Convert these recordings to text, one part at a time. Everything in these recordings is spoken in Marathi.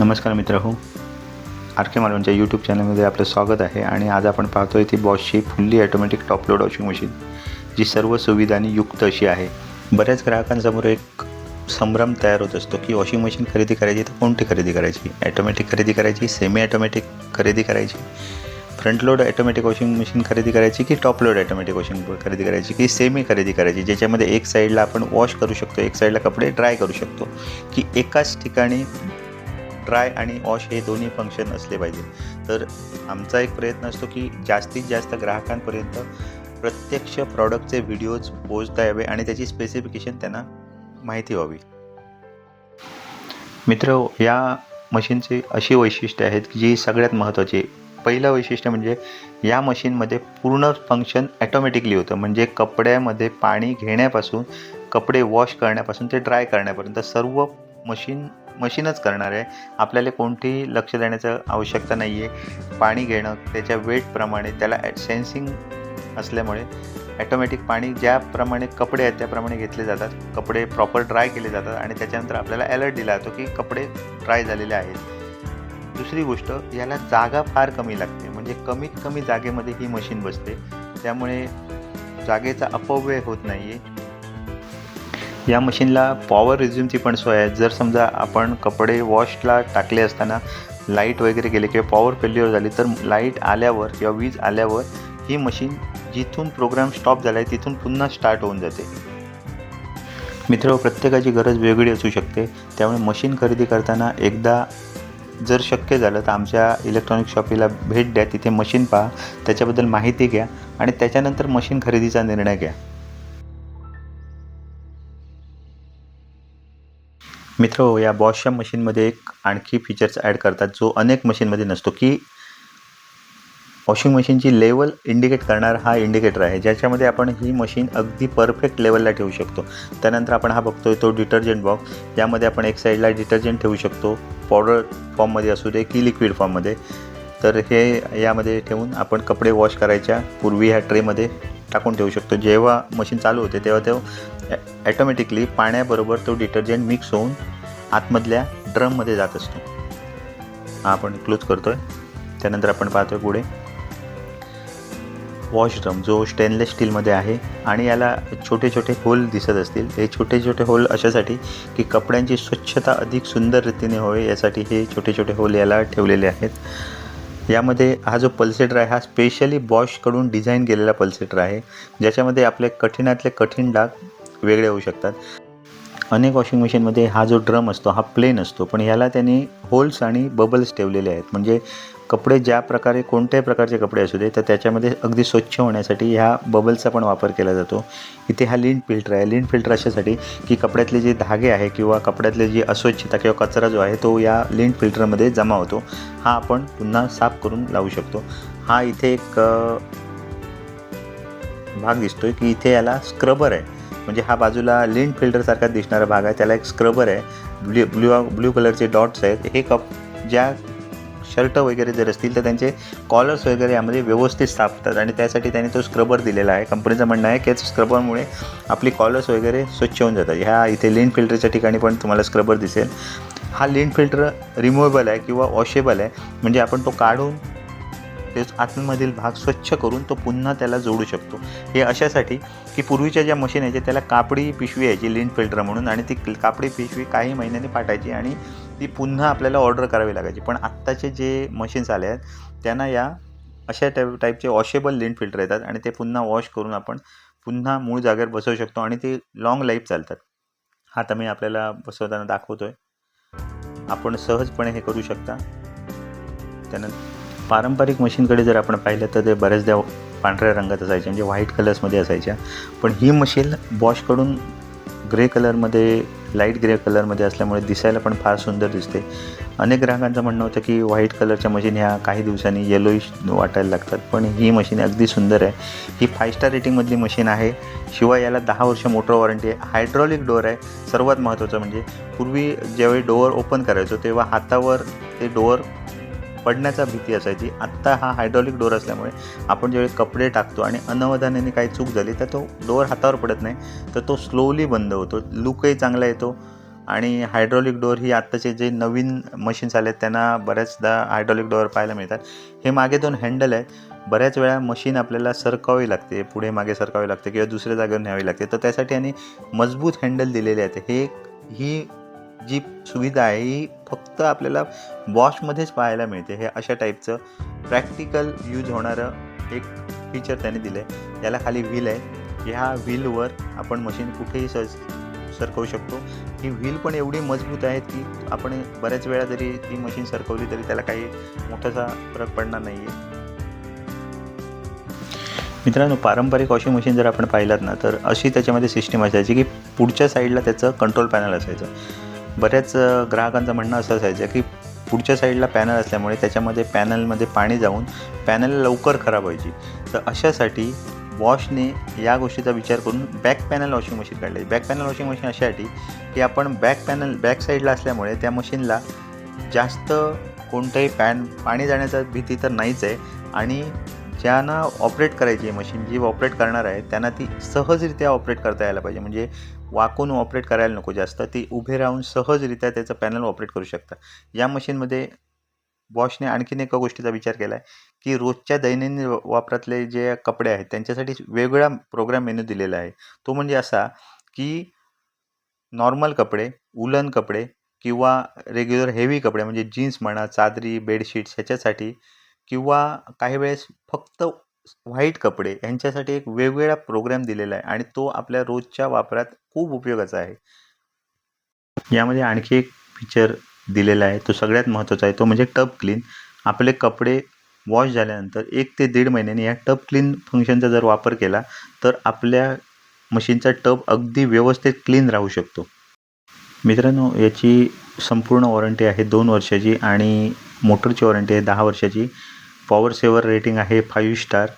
नमस्कार मित्र हो आर के मालवणच्या यूट्यूब चॅनलमध्ये आपलं स्वागत आहे आणि आज आपण पाहतोय ती बॉसची fully automatic top load washing machine जी सर्व सुविधांनी युक्त अशी आहे. बऱ्याच ग्राहकांसमोर एक संभ्रम तयार होत असतो की वॉशिंग मशीन खरेदी करायची तर कोणती खरेदी करायची? ॲटोमॅटिक खरेदी करायची सेमी ॲटोमॅटिक खरेदी करायची front load automatic washing machine खरेदी करायची की टॉप लोड ॲटोमॅटिक वॉशिंग खरेदी करायची की सेमी खरेदी करायची? ज्याच्यामध्ये एक साईडला आपण वॉश करू शकतो एक साईडला कपडे ड्राय करू शकतो. की एकाच ठिकाणी ड्राय आणि वॉश हे दोन्ही फंक्शन असले पाहिजे. तर आमचा एक प्रयत्न असतो की जास्तीत जास्त ग्राहकांपर्यंत प्रत्यक्ष प्रॉडक्टचे व्हिडिओज पोचता यावे आणि त्याची स्पेसिफिकेशन त्यांना माहिती व्हावी. मित्र या मशीनची अशी वैशिष्ट्ये आहेत की जी सगळ्यात महत्त्वाची पहिलं वैशिष्ट्य म्हणजे या मशीनमध्ये पूर्ण फंक्शन ॲटोमॅटिकली होतं. म्हणजे कपड्यामध्ये पाणी घेण्यापासून कपडे वॉश करण्यापासून ते ड्राय करण्यापर्यंत सर्व मशीन मशीनच करणार आहे. आपल्याला कोणतेही लक्ष देण्याचं आवश्यकता नाही आहे पाणी घेणं त्याच्या वेटप्रमाणे त्याला सेन्सिंग असल्यामुळे ॲटोमॅटिक पाणी ज्याप्रमाणे कपडे आहेत त्याप्रमाणे घेतले जातात. कपडे प्रॉपर ड्राय केले जातात आणि त्याच्यानंतर आपल्याला अलर्ट दिला जातो की कपडे ड्राय झालेले आहेत. दुसरी गोष्ट याला जागा फार कमी लागते. म्हणजे कमीत कमी जागेमध्ये ही मशीन बसते. त्यामुळे जागेचा अपव्यय होत नाही आहे या मशीनला पॉवर रिझ्यूमची पण सोय आहे. जर समजा आपण कपडे वॉशला टाकले असताना लाइट वगैरे गेले किंवा पॉवर फेल्युअर झाली तर लाइट आल्यावर किंवा वीज आल्यावर ही मशीन जिथून प्रोग्राम स्टॉप झाला आहे तिथून पुन्हा स्टार्ट होऊन जाते. मित्र प्रत्येकाची गरज वेगळी असू शकते. त्यामुळे मशीन खरेदी करताना एकदा जर शक्य झालं तर आमच्या इलेक्ट्रॉनिक शॉपीला भेट द्या. तिथे मशीन पहा. त्याच्याबद्दल माहिती घ्या आणि त्याच्यानंतर मशीन खरेदीचा निर्णय घ्या. मित्र हो, या बॉशच्या मशीनमध्ये एक आणखी फीचर्स ॲड करतात जो अनेक मशीनमध्ये नसतो की वॉशिंग मशीनची लेवल इंडिकेट करणारा हा इंडिकेटर आहे ज्याच्यामध्ये आपण ही मशीन अगदी परफेक्ट लेवलला ठेवू शकतो. त्यानंतर आपण हा बघतोय तो डिटर्जंट बॉक्स यामध्ये आपण एक साईडला डिटर्जंट ठेवू शकतो पावडर फॉर्ममध्ये असू दे की लिक्विड फॉर्ममध्ये तर हे यामध्ये ठेवून आपण कपडे वॉश करायच्या पूर्वी ह्या ट्रेमध्ये टाकून ठेवू शकतो. जेव्हा मशीन चालू होते तेव्हा तो ॲटोमॅटिकली पाण्याबरोबर तो डिटर्जंट मिक्स होऊन आतमधल्या ड्रममध्ये जात असतो. हा आपण क्लोज करतो आहे त्यानंतर आपण पाहतो आहे पुढे. वॉश ड्रम जो स्टेनलेस स्टीलमध्ये आहे आणि याला छोटे छोटे होल दिसत असतील. हे छोटे छोटे होल अशासाठी की कपड्यांची स्वच्छता अधिक सुंदर रीतीने होईल यासाठी हे छोटे छोटे होल याला ठेवलेले आहेत. यामध्ये हा जो पल्सेटर आहे हा स्पेशली बॉशकडून डिझाईन केलेला पल्सेटर आहे. ज्याच्यामध्ये आपले कठीणातले कठीण डाग वेगळे होऊ शकतात. अनेक वॉशिंग मशीनमध्ये हा जो ड्रम असतो हा प्लेन असतो. पण ह्याला त्यांनी होल्स आणि बबल्स ठेवलेले आहेत. म्हणजे कपडे ज्या प्रकारे कोणत्याही प्रकारचे कपडे असू दे तर त्याच्यामध्ये अगदी स्वच्छ होण्यासाठी ह्या बबल्सचा पण वापर केला जातो. इथे हा लिंट फिल्टर आहे. लिंट फिल्टर अशासाठी की कपड्यातले जे धागे आहे किंवा कपड्यातले जी अस्वच्छता किंवा कचरा जो आहे तो या लिंट फिल्टरमध्ये जमा होतो. हा आपण पुन्हा साफ करून लावू शकतो. हा इथे एक भाग दिसतोय की इथे याला स्क्रबर आहे. म्हणजे हा बाजूला लिंट फिल्टरसारखा दिसणारा भाग आहे. त्याला एक स्क्रबर आहे. ब्ल्यू ब्ल्यू ब्ल्यू कलरचे डॉट्स आहेत. हे कप ज्या शर्ट वगैरे जर असतील तर त्यांचे कॉलर्स वगैरे यामध्ये व्यवस्थित सापतात आणि त्यासाठी त्यांनी तो स्क्रबर दिलेला आहे. कंपनीचं म्हणणं आहे की स्क्रबरमुळे आपली कॉलर्स वगैरे स्वच्छ होऊन जातात. ह्या इथे लिंट फिल्टरच्या ठिकाणी पण तुम्हाला स्क्रबर दिसेल. हा लिंट फिल्टर रिमुवेबल आहे किंवा वॉशेबल आहे. म्हणजे आपण तो काढून तेच आतमधील भाग स्वच्छ करून तो पुन्हा त्याला जोडू शकतो. हे अशासाठी की पूर्वीच्या ज्या मशीन यायच्या त्याला कापडी पिशवी यायची लिंट फिल्टर म्हणून आणि ती कापडी पिशवी काही महिन्यांनी फाटायची आणि ती पुन्हा आपल्याला ऑर्डर करावी लागायची. पण आत्ताचे जे मशीन्स आले आहेत त्यांना या अशा टाईप टाईपचे वॉशेबल लिंट फिल्टर येतात आणि ते पुन्हा वॉश करून आपण पुन्हा मूळ जागेवर बसवू शकतो आणि ते लॉंग लाईफ चालतात. आता मी आपल्याला बसवताना दाखवतो आहे आपण सहजपणे हे करू शकता. त्यानंतर पारंपरिक मशीनकडे जर आपण पाहिलं तर ते बऱ्याचदा पांढऱ्या रंगात असायचे म्हणजे व्हाईट कलर्समध्ये असायच्या. पण ही मशीन बॉशकडून ग्रे कलरमध्ये लाइट ग्रे कलरमध्ये असल्यामुळे दिसायला पण फार सुंदर दिसते. अनेक ग्राहकांचं म्हणणं होतं की व्हाईट कलरच्या मशीन ह्या काही दिवसांनी येलोईश वाटायला लागतात. पण ही मशीन अगदी सुंदर आहे. ही फाय स्टार रेटिंगमधली मशीन आहे. शिवाय याला दहा वर्ष मोटर वॉरंटी आहे. हायड्रॉलिक डोअर आहे. सर्वात महत्त्वाचं म्हणजे पूर्वी ज्यावेळी डोअर ओपन करायचो तेव्हा हातावर ते डोअर पडण्याचा भीती असायची. आत्ता हा हायड्रॉलिक डोअर असल्यामुळे आपण ज्यावेळी कपडे टाकतो आणि अनवधानाने काही चूक झाली तर तो डोअर हातावर पडत नाही तर तो स्लोली बंद होतो. लुकही चांगला येतो आणि हायड्रॉलिक डोअर ही आत्ताचे जे नवीन मशीन्स आले आहेत त्यांना बऱ्याचदा हायड्रॉलिक डोअर पाहायला मिळतात. हे मागे दोन हँडल आहेत. बऱ्याच वेळा मशीन आपल्याला सरकावी लागते पुढे मागे सरकावी लागते किंवा दुसऱ्या जागेवर न्यावी लागते. तर त्यासाठी आणि मजबूत हँडल दिलेले आहेत. हे ही जी सुविधा आहे ही फक्त आपल्याला वॉशमध्येच पाहायला मिळते. हे अशा टाईपचं प्रॅक्टिकल यूज होणारं एक फीचर त्याने दिलं आहे याला खाली व्हील आहे. ह्या व्हीलवर आपण मशीन कुठेही सज सरकवू शकतो. ही व्हील पण एवढी मजबूत आहे की आपण बऱ्याच वेळा जरी ती मशीन सरकवली तरी त्याला काही मोठासा फरक पडणार नाही आहे मित्रांनो पारंपरिक वॉशिंग मशीन जर आपण पाहिलात ना तर अशी त्याच्यामध्ये सिस्टीम असायची की पुढच्या साईडला त्याचं कंट्रोल पॅनल असायचं. बऱ्याच ग्राहकांचं म्हणणं असं असायचं की पुढच्या साईडला पॅनल असल्यामुळे त्याच्यामध्ये पॅनलमध्ये पाणी जाऊन पॅनल लवकर खराब व्हायची. तर अशासाठी वॉशने या गोष्टीचा विचार करून बॅक पॅनल वॉशिंग मशीन काढली. बॅक पॅनल वॉशिंग मशीन अशासाठी की आपण बॅक पॅनल बॅक साईडला असल्यामुळे त्या मशीनला जास्त कोणतंही पॅन पाणी जाण्याचा भीती तर नाहीच आहे. आणि ज्यांना ऑपरेट करायची आहे मशीन जी ऑपरेट करणार आहे त्यांना ती सहजरित्या ऑपरेट करता यायला पाहिजे. म्हणजे वाकून ऑपरेट करायला नको जास्त. ती उभे राहून सहजरित्या त्याचं पॅनल ऑपरेट करू शकता या मशीनमध्ये बॉशने आणखीन एका गोष्टीचा विचार केला आहे की रोजच्या दैनंदिन वापरातले जे कपडे आहेत त्यांच्यासाठी वेगळा प्रोग्राम मेनू दिलेला आहे. तो म्हणजे असा की नॉर्मल कपडे उलन कपडे किंवा रेग्युलर हेवी कपडे म्हणजे जीन्स म्हणा चादरी बेडशीट्स ह्याच्यासाठी किंवा काही वेळेस फक्त व्हाईट कपडे यांच्यासाठी एक वेगवेगळा प्रोग्राम दिलेला आहे आणि तो आपल्या रोजच्या वापरात खूप उपयोगाचा आहे. यामध्ये आणखी एक फीचर दिलेला आहे. तो सगळ्यात महत्त्वाचा आहे. तो म्हणजे टब क्लीन आपले कपडे वॉश झाल्यानंतर एक ते दीड महिन्याने या टब क्लीन फंक्शनचा जर वापर केला तर आपल्या मशीनचा टब अगदी व्यवस्थित क्लीन राहू शकतो. मित्रांनो याची संपूर्ण वॉरंटी आहे दोन वर्षाची आणि मोटरची वॉरंटी आहे दहा वर्षाची. पॉवर सेवर रेटिंग आहे फाईव्ह स्टार.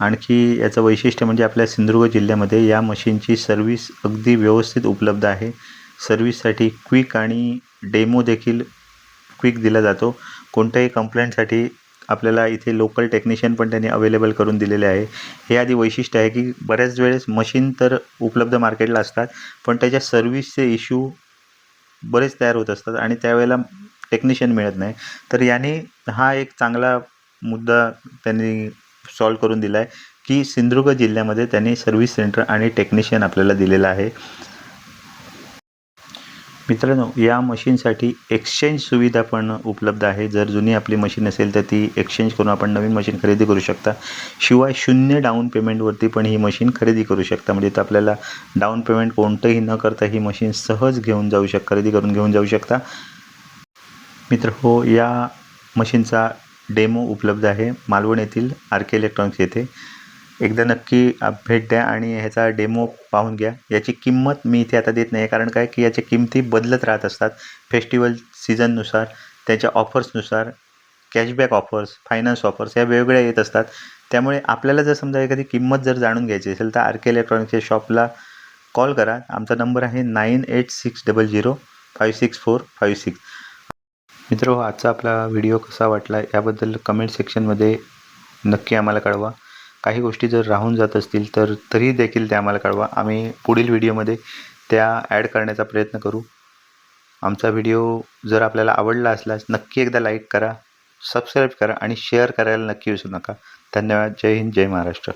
आणखी याचं वैशिष्ट्य म्हणजे आपल्या सिंधुदुर्ग जिल्ह्यामध्ये या मशीनची सर्व्हिस अगदी व्यवस्थित उपलब्ध आहे. सर्व्हिससाठी क्विक आणि डेमो देखील क्विक दिला जातो. कोणत्याही कंप्लेंटसाठी आपल्याला इथे लोकल टेक्निशियन पण त्यांनी अवेलेबल करून दिलेले आहे. हे आधी वैशिष्ट्य आहे की बऱ्याच वेळेस मशीन तर उपलब्ध मार्केटला असतात पण त्याच्या सर्व्हिसचे इश्यू बरेच तयार होत असतात आणि त्यावेळेला टेक्निशियन मिळत नाही. तर याने हा एक चांगला मुद्दा त्यांनी सॉल्व करून दिला आहे की सिंधुदुर्ग जिल्ह्यामध्ये त्यांनी सर्व्हिस सेंटर आणि टेक्निशियन आपल्याला दिलेला आहे. मित्रांनो या मशीनसाठी एक्सचेंज सुविधा पण उपलब्ध आहे. जर जुनी आपली मशीन असेल तर ती एक्सचेंज करून आपण नवीन मशीन खरेदी करू शकता. शिवाय शून्य डाऊन पेमेंटवरती पण ही मशीन खरेदी करू शकता. म्हणजे तर आपल्याला डाऊन पेमेंट कोणतंही न करता ही मशीन सहज घेऊन जाऊ शक खरेदी करून घेऊन जाऊ शकता. मित्र हो या मशीनचा डेमो उपलब्ध आहे. मालवण येथील आर के इलेक्ट्रॉनिक्स येथे. एकदा नक्की भेट द्या आणि ह्याचा डेमो पाहून घ्या. याची किंमत मी इथे आता देत नाही कारण काय? की याच्या किमती बदलत राहत असतात. फेस्टिवल सीझननुसार त्याच्या ऑफर्सनुसार कॅशबॅक ऑफर्स फायनान्स ऑफर्स या वेगवेगळ्या येत असतात. त्यामुळे आपल्याला जर समजा एखादी किंमत जर जाणून घ्यायची असेल तर आर के इलेक्ट्रॉनिक्सच्या शॉपला कॉल करा. आमचा नंबर आहे nine eight six double zero five six four five six मित्र हो आजचा आपला व्हिडिओ कसा वाटला याबद्दल कमेंट सेक्शनमध्ये नक्की आम्हाला कळवा. काही गोष्टी जर राहून जात असतील तर तरी देखील त्या आम्हाला कळवा. आम्ही पुढील व्हिडिओमध्ये त्या ॲड करण्याचा प्रयत्न करू. आमचा व्हिडिओ जर आपल्याला आवडला असल्यास नक्की एकदा लाईक करा सबस्क्राईब करा आणि शेअर करायला नक्की विसरू नका. धन्यवाद. जय हिंद जय महाराष्ट्र.